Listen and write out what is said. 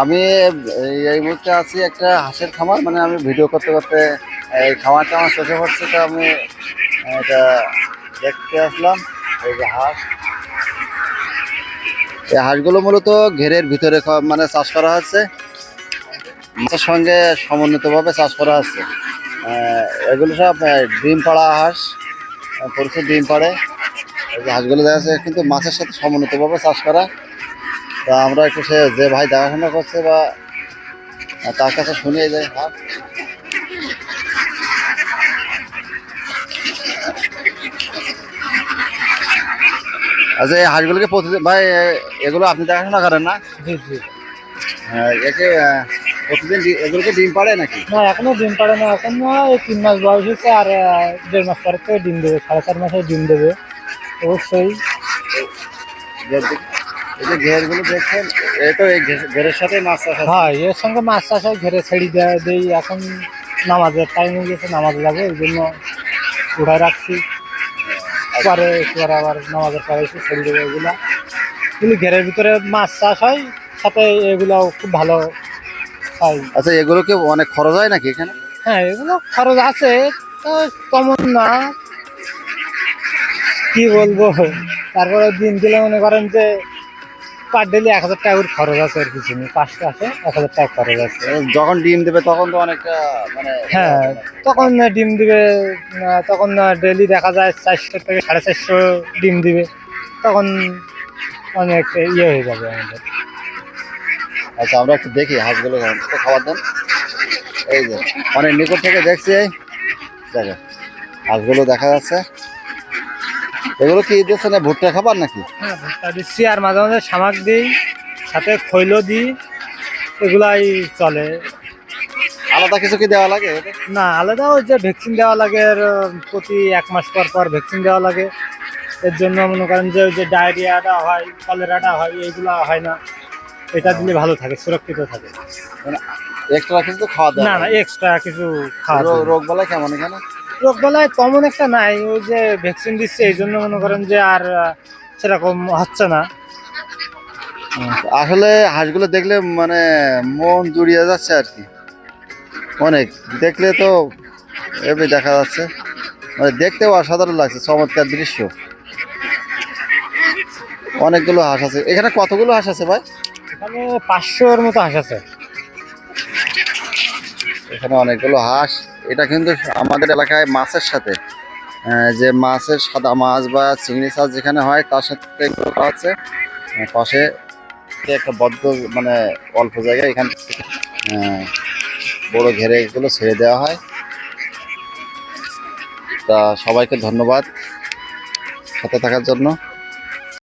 আমি এই- মুহূর্তে আছি একটা হাঁসের খামার মানে আমি ভিডিও করতে করতে এই খামারটা আমার চোখে পড়ছে, তো আমি এটা দেখতে আসলাম, এই যে হাঁস। এই হাঁসগুলো মূলত ঘেরের ভিতরে মানে চাষ করা হচ্ছে। মাছের সঙ্গে সমন্বিতভাবে চাষ করা হচ্ছে। এগুলো সব ডিম পাড়া হাঁস প্রচুর ডিম পাড়ে। এই যে হাঁসগুলো দেখা যাচ্ছে, কিন্তু মাছের সাথে সমন্বিতভাবে চাষ করা তা আমরা একটু সে যে ভাই দেখাশোনা করছে বা তার কাছে শুনিয়ে যাই হাট আচ্ছা এই হাঁসগুলোকে প্রতিদিন ভাই এগুলো আপনি দেখাশোনা করেন না? জি জি। হ্যাঁ, একে প্রতিদিন এগুলোকে ডিম পাড়ে নাকি? না এখনও ডিম পাড়ে না। এখন না এই তিন মাস বয়স হয়েছে আর দেড় মাস পরে থেকে ডিম দেবে সাড়ে চার মাসে ডিম দেবে। অবশ্যই। এই যে ঘেরগুলো দেখছেন এই তো এই ঘেরের সাথে মাছ চাষ। হয় এর সঙ্গে মাছ চাষ হয় ঘেরে ছেড়ে দেই এখন নামাজের টাইম গেছে নামাজে যাব এই জন্য উঠায় রাখছি। পরে আবার নামাজের পরে এসে ছেড়ে দেবো এগুলা। ঘেরের ভিতরে মাছ চাষ হয় সাথে এগুলাও খুব ভালো হয়। আচ্ছা এগুলোকে অনেক খরচ হয় নাকি এখানে? হ্যাঁ এগুলো খরচ আছে তো তেমন না। কি বলব? তারপরে দিন দিলে মনে করেন যে পার ডেলি এক হাজার টাকা করে খরচ আছে আর কিছু নেই পাঁচটা আছে এক হাজার টাকা খরচ আছে। যখন ডিম দেবে তখন তো অনেকটা মানে হ্যাঁ তখন ডিম দিবে তখন ডেলি দেখা যায় চারশো থেকে সাড়ে চারশো ডিম দিবে। তখন অনেক ইয়ে হয়ে যাবে আমাদের। আচ্ছা আমরা একটু দেখি হাঁসগুলো খাবার দেন। এই যে অনেক নিকট থেকে দেখছি। দেখো হাঁসগুলো দেখা যাচ্ছে। এগুলো কি দিচ্ছে না ভুট্টা খাবার নাকি? হ্যাঁ ভুট্টা দিচ্ছি আর মাঝে মাঝে শামাক দিই সাথে খৈলো দিই এগুলাই চলে। আলাদা কিছু কি দেওয়া লাগে? না আলাদা ওই যে ভ্যাকসিন দেওয়া লাগে প্রতি এক মাস পর পর ভ্যাকসিন দেওয়া লাগে। এর জন্য মনে করেন যে ওই যে ডায়রিয়াটা হয় কলেরাটা হয় এইগুলো হয় না। এটা দিলে ভালো থাকে সুরক্ষিত থাকে। মানে এক্সট্রা কিছু তো খাওয়া না না এক্সট্রা কিছু খাওয়া। রোগ বলা কেমন এখানে? রোগ বেলায় তেমন একটা নাই ওই যে ভ্যাকসিন দিচ্ছে এই জন্য মনে করেন যে আর সেরকম হচ্ছে না। আসলে হাঁসগুলো দেখলে মানে মন জুড়িয়ে যাচ্ছে আর কি। অনেক দেখলে তো এভাবে দেখা যাচ্ছে। মানে দেখতেও অসাধারণ লাগছে চমৎকার দৃশ্য। অনেকগুলো হাঁস আছে। এখানে কতগুলো হাঁস আছে ভাই? এখানে পাঁচশোর মতো হাঁস আছে। এখানে অনেকগুলো হাঁস। এটা কিন্তু আমাদের এলাকায় মাছের সাথে। যে মাছের সাদা মাছ বা চিংড়ি মাছ যেখানে হয়, তার সাথে হচ্ছে পাশে একটা বদ্ধ মানে অল্প জায়গায় এখান বড় ঘেরে এগুলো ছেড়ে দেওয়া হয়। তা সবাইকে ধন্যবাদ। সাথে থাকার জন্য।